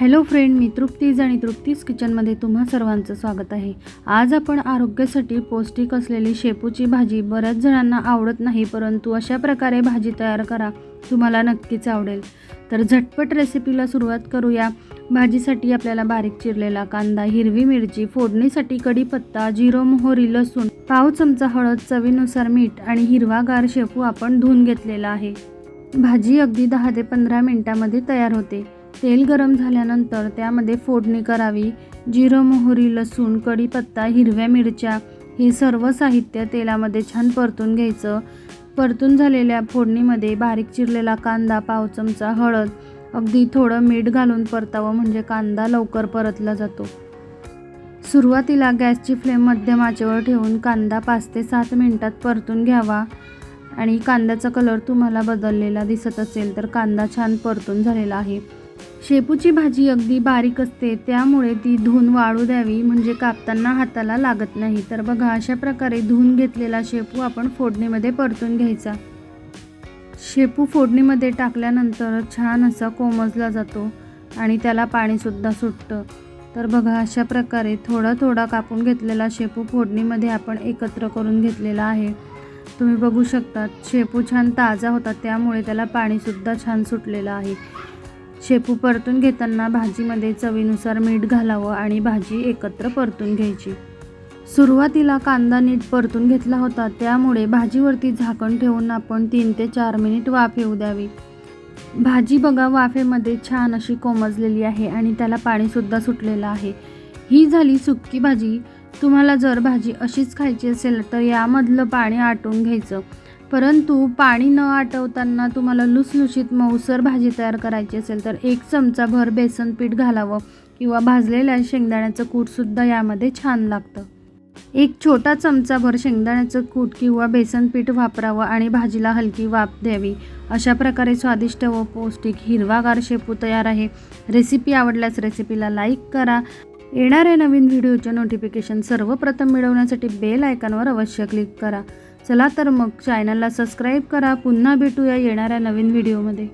Hello friend मी तृप्तीज आणि तृप्तीज किचनमध्ये तुम्हा सर्वांचं स्वागत आहे. आज आपण आरोग्यासाठी पौष्टिक असलेली शेपूची भाजी बऱ्याच जणांना आवडत नाही परंतु अशा प्रकारे भाजी तयार करा तुम्हाला नक्कीच आवडेल. तर झटपट रेसिपीला सुरुवात करूया. भाजीसाठी आपल्याला बारीक चिरलेला कांदा हिरवी मिरची फोडणीसाठी कढीपत्ता जिरो मोहरी लसूण पाव चमचा हळद चवीनुसार मीठ आणि हिरवागार शेपू आपण धुवून घेतलेला आहे. भाजी अगदी दहा ते पंधरा मिनटामध्ये तयार होते. तेल गरम झाल्यानंतर त्यामध्ये फोडणी करावी. जिरं मोहरी लसूण कढीपत्ता हिरव्या मिरच्या हे सर्व साहित्य तेलामध्ये छान परतून घ्यायचं. परतून झालेल्या फोडणीमध्ये बारीक चिरलेला कांदा पाव चमचा हळद अगदी थोडं मीठ घालून परतावं म्हणजे कांदा लवकर परतला जातो. सुरुवातीला गॅसची फ्लेम मध्यम आचेवर ठेवून कांदा पाच ते सात मिनिटात परतून घ्यावा. आणि कांद्याचा कलर तुम्हाला बदललेला दिसत असेल तर कांदा छान परतून झालेला आहे. शेपूची भाजी अगदी बारीक असते त्यामुळे ती धुवून वाळू द्यावी म्हणजे कापताना हाताला लागत नाही. तर बघा अशा प्रकारे धुवून घेतलेला शेपू आपण फोडणीमध्ये परतून घ्यायचा. शेपू फोडणीमध्ये टाकल्यानंतर छान असा कोमजला जातो आणि त्याला पाणीसुद्धा सुटतं. तर बघा अशा प्रकारे थोडा थोडा कापून घेतलेला शेपू फोडणीमध्ये आपण एकत्र करून घेतलेला आहे. तुम्ही बघू शकता शेपू छान ताजा होता त्यामुळे त्याला पाणीसुद्धा छान सुटलेलं आहे. शेपू परतून घेताना भाजीमध्ये चवीनुसार मीठ घालावं आणि भाजी एकत्र परतून घ्यायची. सुरुवातीला कांदा नीट परतून घेतला होता त्यामुळे भाजीवरती झाकण ठेवून आपण तीन ते चार मिनिट वाफ येऊ द्यावी. भाजी बघा वाफेमध्ये छान अशी कोमजलेली आहे आणि त्याला पाणीसुद्धा सुटलेलं आहे. ही झाली सुक्की भाजी. तुम्हाला जर भाजी अशीच खायची असेल तर यामधलं पाणी आटून घ्यायचं. परंतु पाणी न आटवताना तुम्हाला लुसलुशीत मऊसर भाजी तयार करायची असेल तर एक चमचा भर बेसन पीठ घालावं किंवा भाजलेल्या शेंगदाण्याचं कूटसुद्धा यामध्ये छान लागतं. एक छोटा चमचाभर शेंगदाण्याचं कूट किंवा बेसन पीठ वापरावं आणि भाजीला हलकी वाफ द्यावी. अशा प्रकारे स्वादिष्ट व पौष्टिक हिरवागार शेपू तयार आहे. रेसिपी आवडल्यास रेसिपीला लाईक करा. येणाऱ्या नवीन व्हिडिओचे नोटिफिकेशन सर्वप्रथम मिळवण्यासाठी बेल आयकॉनवर अवश्य क्लिक करा. चला तर मग चॅनलला सबस्क्राईब करा. पुन्हा भेटूया येणाऱ्या नवीन व्हिडिओमध्ये